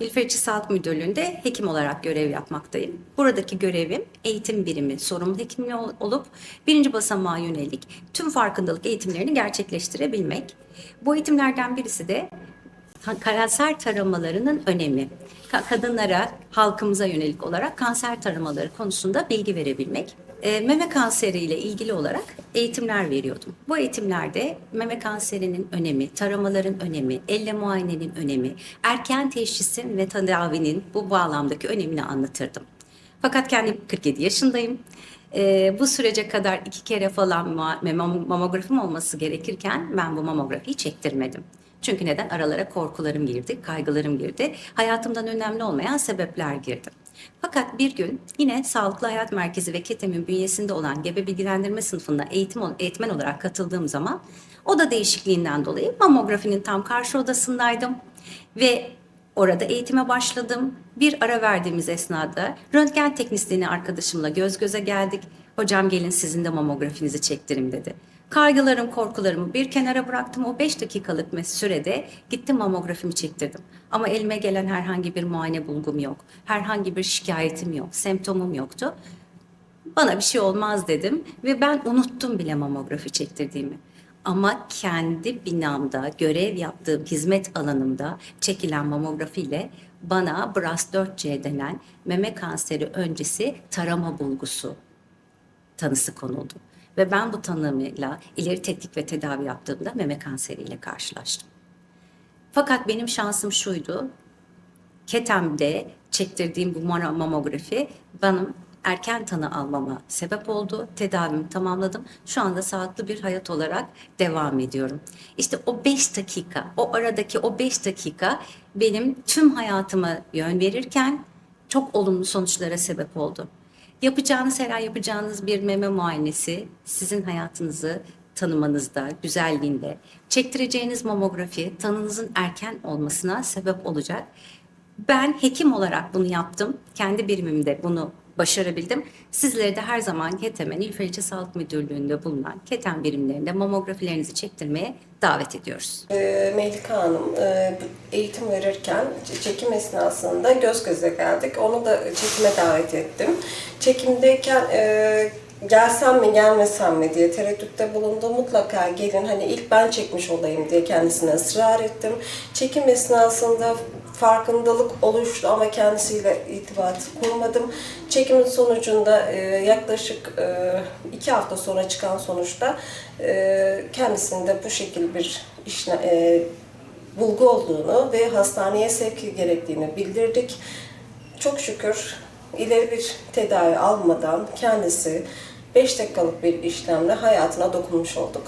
İlferici Sağlık Müdürlüğü'nde hekim olarak görev yapmaktayım. Buradaki görevim eğitim birimi sorumlu hekimliği ol- olup birinci basamağa yönelik tüm farkındalık eğitimlerini gerçekleştirebilmek. Bu eğitimlerden birisi de ka- kanser taramalarının önemi. Ka- Kadınlara, halkımıza yönelik olarak kanser taramaları konusunda bilgi verebilmek. E, meme kanseriyle ilgili olarak eğitimler veriyordum. Bu eğitimlerde meme kanserinin önemi, taramaların önemi, elle muayenenin önemi, erken teşhisin ve tedavinin bu bağlamdaki önemini anlatırdım. Fakat kendim 47 yaşındayım. Ee, bu sürece kadar iki kere falan mamografim olması gerekirken ben bu mamografiyi çektirmedim. Çünkü neden? Aralara korkularım girdi, kaygılarım girdi. Hayatımdan önemli olmayan sebepler girdi. Fakat bir gün yine Sağlıklı Hayat Merkezi ve KETEM'in bünyesinde olan gebe bilgilendirme sınıfında eğitim eğitmen olarak katıldığım zaman oda değişikliğinden dolayı mamografinin tam karşı odasındaydım ve Orada eğitime başladım. Bir ara verdiğimiz esnada röntgen teknisyeni arkadaşımla göz göze geldik. Hocam gelin sizin de mamografinizi çektirin dedi. Kaygılarım, korkularımı bir kenara bıraktım. O 5 dakikalık sürede gittim mamografimi çektirdim. Ama elime gelen herhangi bir muayene bulgum yok. Herhangi bir şikayetim yok, semptomum yoktu. Bana bir şey olmaz dedim ve ben unuttum bile mamografi çektirdiğimi. Ama kendi binamda, görev yaptığım hizmet alanımda çekilen mamografiyle bana BRAS4C denen meme kanseri öncesi tarama bulgusu tanısı konuldu. Ve ben bu tanımıyla ileri tetkik ve tedavi yaptığımda meme kanseriyle karşılaştım. Fakat benim şansım şuydu. Ketem'de çektirdiğim bu mamografi benim erken tanı almama sebep oldu. Tedavimi tamamladım. Şu anda sağlıklı bir hayat olarak devam ediyorum. İşte o 5 dakika, o aradaki o 5 dakika benim tüm hayatıma yön verirken çok olumlu sonuçlara sebep oldu. Yapacağınız her ay yapacağınız bir meme muayenesi sizin hayatınızı tanımanızda, güzelliğinde, çektireceğiniz mamografi tanınızın erken olmasına sebep olacak. Ben hekim olarak bunu yaptım. Kendi birimimde bunu başarabildim. Sizleri de her zaman KETEM'e, Nilüfer İlçe Sağlık Müdürlüğü'nde bulunan KETEM birimlerinde mamografilerinizi çektirmeye davet ediyoruz. Ee, Melika Hanım e, eğitim verirken çekim esnasında göz göze geldik. Onu da çekime davet ettim. Çekimdeyken e, gelsem mi gelmesem mi diye tereddütte bulundu. Mutlaka gelin hani ilk ben çekmiş olayım diye kendisine ısrar ettim. Çekim esnasında farkındalık oluştu ama kendisiyle irtibat kurmadım. Çekimin sonucunda e, yaklaşık e, iki hafta sonra çıkan sonuçta e, kendisinde bu şekilde bir işle, bulgu olduğunu ve hastaneye sevk gerektiğini bildirdik. Çok şükür ileri bir tedavi almadan kendisi 5 dakikalık bir işlemle hayatına dokunmuş olduk.